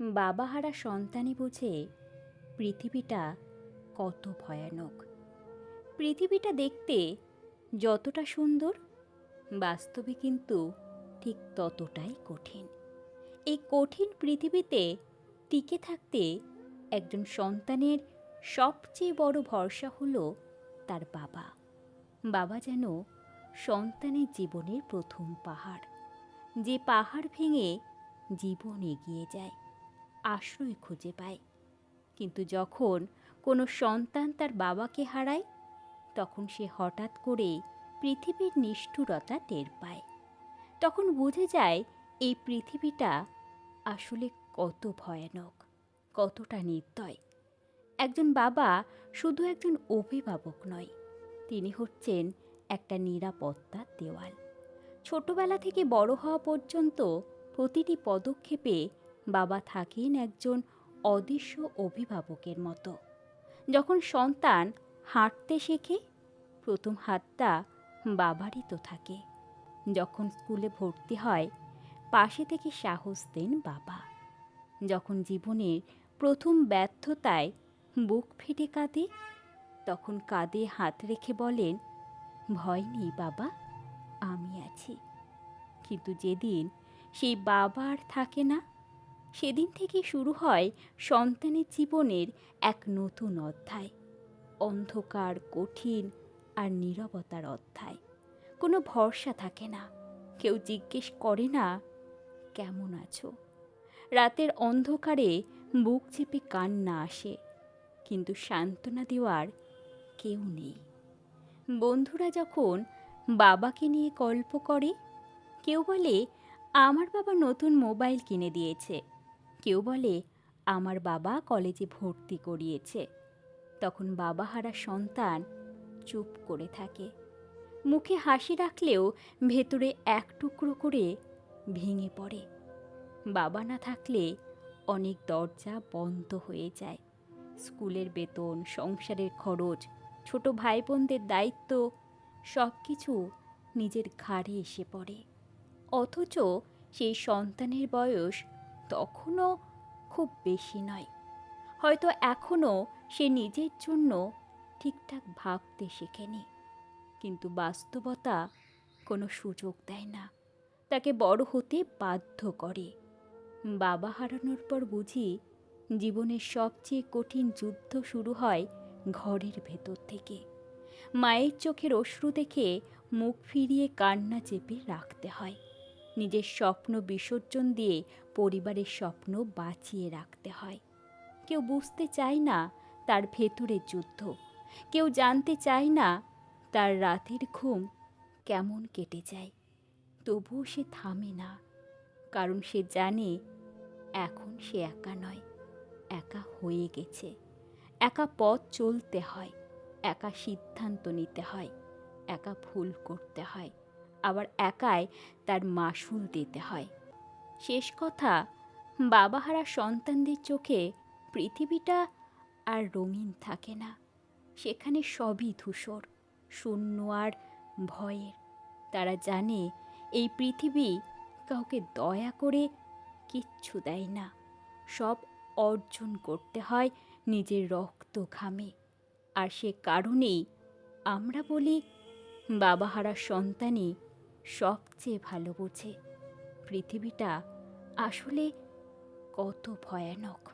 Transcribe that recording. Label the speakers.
Speaker 1: বাবাহারা সন্তানই বোঝে পৃথিবীটা কত ভয়ানক। পৃথিবীটা দেখতে যতটা সুন্দর, বাস্তবে কিন্তু ঠিক ততটাই কঠিন। এই কঠিন পৃথিবীতে টিকে থাকতে একজন সন্তানের সবচেয়ে বড় ভরসা হলো তার বাবা। বাবা যেন সন্তানের জীবনের প্রথম পাহাড়, যে পাহাড় ভেঙে জীবন এগিয়ে যায়। আশ্রয় খুঁজে পায়। কিন্তু যখন কোনো সন্তান তার বাবাকে হারায়, তখন সে হঠাৎ করে পৃথিবীর নিষ্ঠুরতা টের পায়। তখন বুঝে যায় এই পৃথিবীটা আসলে কত ভয়ানক, কতটা নির্দয়। একজন বাবা শুধু একজন অভিভাবক নয়, তিনি হচ্ছেন একটা নিরাপত্তার দেওয়াল। ছোটবেলা থেকে বড় হওয়া পর্যন্ত প্রতিটি পদক্ষেপে বাবা থাকেন একজন অদৃশ্য অভিভাবকের মতো। যখন সন্তান হাঁটতে শেখে, প্রথম হাতটা বাবারই তো থাকে। যখন স্কুলে ভর্তি হয়, পাশে থেকে সাহস দেন বাবা। যখন জীবনের প্রথম ব্যর্থতায় বুক ফেটে কাঁদে, তখন কাঁধে হাত রেখে বলেন, ভয় নেই বাবা, আমি আছি। কিন্তু যেদিন সেই বাবা আর থাকে না সেদিন থেকে শুরু হয় সন্তানের জীবনের এক নতুন অধ্যায়। অন্ধকার, কঠিন আর নীরবতার অধ্যায়। কোনো ভরসা থাকে না। কেউ জিজ্ঞেস করে না, কেমন আছো? রাতের অন্ধকারে বুক চেপে কান্না আসে, কিন্তু সান্ত্বনা দেওয়ার কেউ নেই। বন্ধুরা যখন বাবাকে নিয়ে গল্প করে, কেউ বলে, আমার বাবা নতুন মোবাইল কিনে দিয়েছে। কেউ বলে, আমার বাবা কলেজে ভর্তি করিয়েছে। তখন বাবাহারা সন্তান চুপ করে থাকে। মুখে হাসি রাখলেও ভেতরে এক টুকরো করে ভেঙে পড়ে। বাবা না থাকলে অনেক দরজা বন্ধ হয়ে যায়। স্কুলের বেতন, সংসারের খরচ, ছোট ভাই বোনদের দায়িত্ব সব কিছু নিজের ঘাড়ে এসে পড়ে। অথচ সেই সন্তানের বয়স তখনও খুব বেশি নয়। হয়তো এখনও সে নিজের জন্য ঠিকঠাক ভাবতে শেখেনি। কিন্তু বাস্তবতা কোনো সুযোগ দেয় না। তাকে বড় হতে বাধ্য করে। বাবা হারানোর পর বুঝি জীবনের সবচেয়ে কঠিন যুদ্ধ শুরু হয় ঘরের ভেতর থেকে। মায়ের চোখের অশ্রু দেখে মুখ ফিরিয়ে কান্না চেপে রাখতে হয়। নিজের স্বপ্ন বিসর্জন দিয়ে পরিবারের স্বপ্ন বাঁচিয়ে রাখতে হয়। কেউ বুঝতে চায় না তার ভেতরের যুদ্ধ। কেউ জানতে চায় না তার রাতের ঘুম কেমন কেটে যায়। তবুও সে থামে না, কারণ সে জানে এখন সে একা নয়, একা হয়ে গেছে। একা পথ চলতে হয়, একা সিদ্ধান্ত নিতে হয়, একা ভুল করতে হয়। আবার একাই তার মাসুল দিতে হয়। শেষ কথা বাবাহারা সন্তানদের চোখে পৃথিবীটা আর রঙিন থাকে না। সেখানে সবই ধূসর, শূন্য আর ভয়ের। তারা জানে এই পৃথিবী কাউকে দয়া করে কিচ্ছু দেয় না। সব অর্জন করতে হয় নিজের রক্ত ঘামে। আর সে কারণেই আমরা বলি বাবাহারা সন্তানই সবচেয়ে ভালো বোঝে। পৃথিবীটা আসলে কত ভয়ানক।